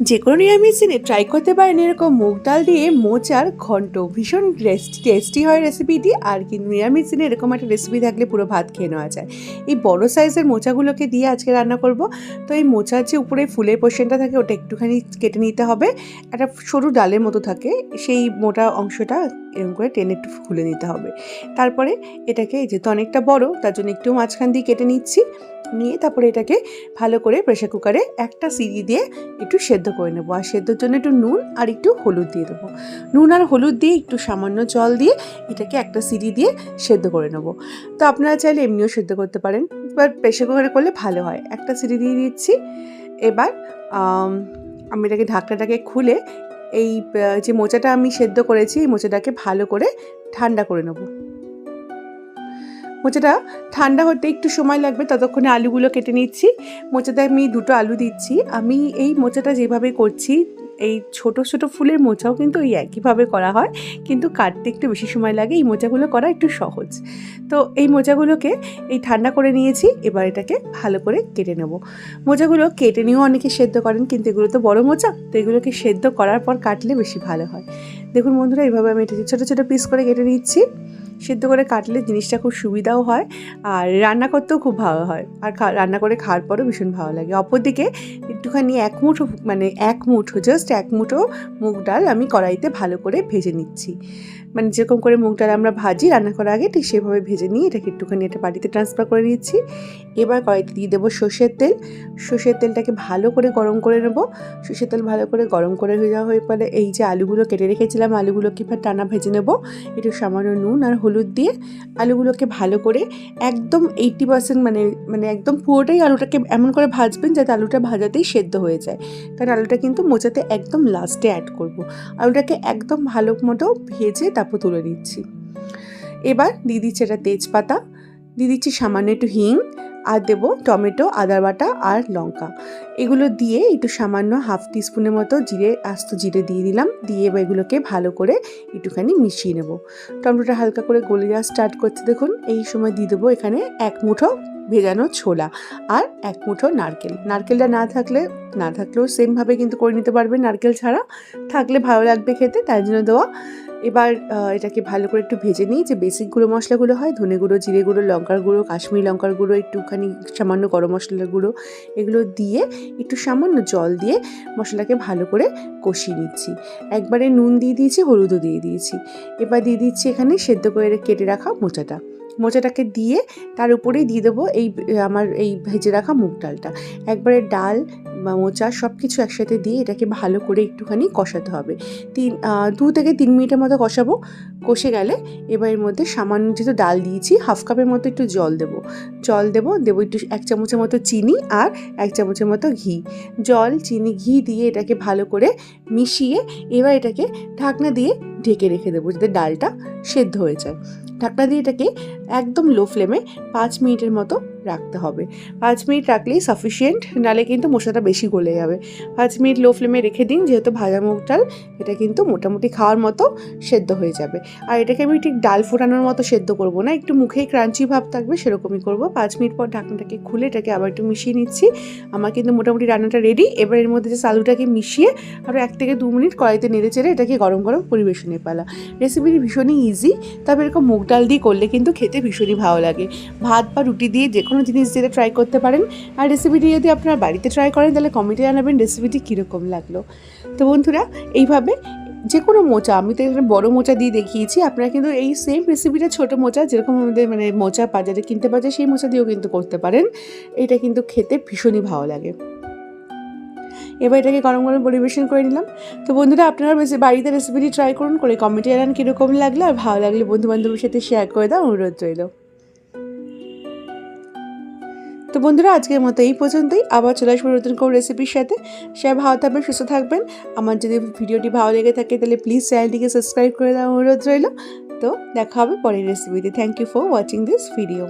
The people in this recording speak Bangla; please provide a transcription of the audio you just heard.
যে কোনো নিরামিষ দিনে ট্রাই করতে পারেন এরকম মুগ ডাল দিয়ে মোচার ঘন্ট। ভীষণ টেস্টি হয় রেসিপিটি আর কিন্তু নিরামিষ দিনে এরকম একটা রেসিপি থাকলে পুরো ভাত খেয়ে নেওয়া যায়। এই বড় সাইজের মোচাগুলোকে দিয়ে আজকে রান্না করব। তো এই মোচার যে উপরে ফুলের পোর্শনটা থাকে, ওটা একটুখানি কেটে নিতে হবে। একটা সরু ডালের মতো থাকে। সেই মোটা অংশটা এরকম করে টেনে একটু খুলে নিতে হবে। তারপরে এটাকে যেহেতু অনেকটা বড়, তার জন্য একটু মাঝখান দিয়ে কেটে নিচ্ছি। নিয়ে তারপরে এটাকে ভালো করে প্রেশার কুকারে একটা সিরি দিয়ে একটু সেদ্ধ করে নেব। আর সেদ্ধর জন্য একটু নুন আর একটু হলুদ দিয়ে দেবো। নুন আর হলুদ দিয়ে একটু সামান্য জল দিয়ে এটাকে একটা সিরি দিয়ে সেদ্ধ করে নেব। তো আপনারা চাইলে এমনিও সেদ্ধ করতে পারেন। এবার প্রেশার কুকারে করলে ভালো হয়। একটা সিরি দিয়ে দিচ্ছি। এবার আমি এটাকে ঢাকনাটাকে খুলে এই যে মোচাটা আমি সেদ্ধ করেছি, এই মোচাটাকে ভালো করে ঠান্ডা করে নেব। মোচাটা ঠান্ডা হতে একটু সময় লাগবে, ততক্ষণে আলুগুলো কেটে নিচ্ছি। মোচাতে আমি দুটো আলু দিচ্ছি। আমি এই মোচাটা যেভাবে করছি এই ছোট ছোট ফুলের মোচাও কিন্তু এই একইভাবে করা হয়। কিন্তু কাটতে একটু বেশি সময় লাগে। এই মোচাগুলো করা একটু সহজ। তো এই মোচাগুলোকে এই ঠান্ডা করে নিয়েছি। এবার এটাকে ভালো করে কেটে নেব। মোচাগুলো কেটে নিয়েও অনেকে সেদ্ধ করেন, কিন্তু এগুলো তো বড় মোচা। তো এগুলোকে সেদ্ধ করার পর কাটলে বেশি ভালো হয়। দেখুন বন্ধুরা এইভাবে আমি এটাকে ছোটো ছোটো পিস করে কেটে নিচ্ছি। সেদ্ধ করে কাটলে জিনিসটা খুব সুবিধাও হয় আর রান্না করতেও খুব ভালো হয়। আর রান্না করে খাওয়ার পরেও ভীষণ ভালো লাগে। অপরদিকে একটুখানি এক মুঠো মানে এক মুঠো জাস্ট এক মুঠো মুগ ডাল আমি কড়াইতে ভালো করে ভেজে নিচ্ছি। মানে যেরকম করে মুগ ডাল আমরা ভাজি, রান্না করার আগে ঠিক সেভাবে ভেজে নিয়ে এটাকে একটুখানি এটা বাড়িতে ট্রান্সফার করে নিচ্ছি। এবার কড়াইতে দিয়ে দেবো সর্ষের তেল। সর্ষের তেলটাকে ভালো করে গরম করে নেব। সর্ষের তেল ভালো করে গরম করে হয়ে যাওয়া হয়ে পরে এই যে আলুগুলো কেটে রেখেছিলাম, আলুগুলোকে এবার টানা ভেজে নেব। একটু সামান্য নুন আর হলুদ দিয়ে আলুগুলোকে ভালো করে একদম এইটি পার্সেন্ট মানে মানে একদম পুরোটাই আলুটাকে এমন করে ভাজবেন যাতে আলুটা ভাজাতেই সেদ্ধ হয়ে যায়। কারণ আলুটা কিন্তু মোচাতে একদম লাস্টে অ্যাড করব। আলুটাকে একদম ভালো মতো ভেজে তারপর তুলে নিচ্ছি। এবার দিয়ে দিচ্ছি এটা তেজপাতা, দিয়ে দিচ্ছি সামান্য একটু হিং আর দেবো টমেটো, আদা বাটা আর লঙ্কা। এগুলো দিয়ে একটু সামান্য হাফ টিস্পুনের মতো জিরে, আস্ত জিরে দিয়ে দিলাম। দিয়ে এবার এগুলোকে ভালো করে একটুখানি মিশিয়ে নেব। টমেটোটা হালকা করে গলে যাওয়া স্টার্ট করতে দেখুন। এই সময় দিয়ে দেবো এখানে এক মুঠো ভেজানো ছোলা আর এক মুঠো নারকেল। নারকেলটা না থাকলে, না থাকলেও সেমভাবে কিন্তু করে নিতে পারবে নারকেল ছাড়া। থাকলে ভালো লাগবে খেতে, তাই জন্য দেওয়া এবার এটাকে ভালো করে একটু ভেজে নিই, যে বেসিক গুঁড়ো মশলাগুলো হয়, ধনে গুঁড়ো, জিরে গুঁড়ো, লঙ্কার গুঁড়ো, কাশ্মীরি লঙ্কার গুঁড়ো, একটুখানি সামান্য গরম মশলার গুঁড়ো, এগুলো দিয়ে একটু সামান্য জল দিয়ে মশলাকে ভালো করে কষিয়ে নিচ্ছি। একবারে নুন দিয়ে দিয়েছি, হলুদও দিয়ে দিয়েছি। এবার দিয়ে দিচ্ছি এখানে সেদ্ধ করে কেটে রাখা মোচাটা। মোচাটাকে দিয়ে তার উপরেই দিয়ে দেবো এই, আমার এই ভেজে রাখা মুগ ডালটা। একবারে ডাল বা মোচা সব কিছু একসাথে দিয়ে এটাকে ভালো করে একটুখানি কষাতে হবে। তিন দু থেকে তিন মিনিটের মতো কষাবো। কষে গেলে এবার এর মধ্যে সামান্য যেহেতু ডাল দিয়েছি, হাফ কাপের মতো একটু জল দেবো। জল দেবো দেবো একটু এক চামচের মতো চিনি আর এক চামচের মতো ঘি। জল, চিনি, ঘি দিয়ে এটাকে ভালো করে মিশিয়ে এবার এটাকে ঢাকনা দিয়ে ঢেকে রেখে দেবো যাতে ডালটা সেদ্ধ হয়ে যায়। ঢাকনা দিয়ে এটাকে একদম লো ফ্লেমে পাঁচ মিনিটের মতো রাখতে হবে। পাঁচ মিনিট রাখলেই সাফিসিয়েন্ট নালে কিন্তু মশলাটা বেশি গলে যাবে। পাঁচ মিনিট লো ফ্লেমে রেখে দিন, যেহেতু ভাজা মুগ ডাল, এটা কিন্তু মোটামুটি খাওয়ার মতো সেদ্ধ হয়ে যাবে। আর এটাকে আমি ঠিক ডাল ফোটানোর মতো সেদ্ধ করব না, একটু মুখেই ক্রাঞ্চি ভাব থাকবে সেরকমই করব। পাঁচ মিনিট পর ঢাকনাটাকে খুলে এটাকে আবার একটু মিশিয়ে নিচ্ছি। আমার কিন্তু মোটামুটি রান্নাটা রেডি এবার এর মধ্যে যে আলুটাকে মিশিয়ে আরও এক থেকে দু মিনিট কড়াইতে নেড়ে চেড়ে এটাকে গরম গরম পরিবেশনে পালা। রেসিপিটি ভীষণই ইজি তবে এরকম মুগ ডাল দিয়ে করলে কিন্তু খেতে ভীষণই ভালো লাগে। ভাত বা রুটি দিয়ে যে কোনো জিনিস দিয়ে ট্রাই করতে পারেন, আর রেসিপিটি যদি আপনারা বাড়িতে ট্রাই করেন, তাহলে কমেন্টে জানাবেন রেসিপিটি কীরকম লাগল। তো বন্ধুরা, এইভাবে যে কোনো মোচা, আমি তো এখানে বড় মোচা দিয়ে দেখিয়েছি, আপনারা কিন্তু এই সেম রেসিপিটা ছোটো মোচা, যেরকম আমাদের মানে মোচা বাজারে কিনতে পাওয়া যায়, সেই মোচা দিয়েও কিন্তু করতে পারেন। এটা কিন্তু খেতে ভীষণই ভালো লাগে। এবার এটাকে গরম গরম পরিবেশন করে নিলাম। তো বন্ধুরা আপনারা বেশি বাড়িতে রেসিপিটি ট্রাই করুন, করে কমেন্টে জানান কীরকম লাগল, আর ভালো লাগলে বন্ধু বান্ধবের সাথে শেয়ার করে দাও অনুরোধ রইল। তো বন্ধুরা, আজকের মতো এই পর্যন্তই। আবার চলে আসব নতুন কোনো রেসিপির সাথে। সে ভালো থাকবেন, সুস্থ থাকবেন। আমার যদি ভিডিওটি ভালো লেগে থাকে, তাহলে প্লিজ চ্যানেলটিকে সাবস্ক্রাইব করে দেওয়া অনুরোধ রইল। তো দেখা হবে পরের রেসিপিতে thank you for watching this video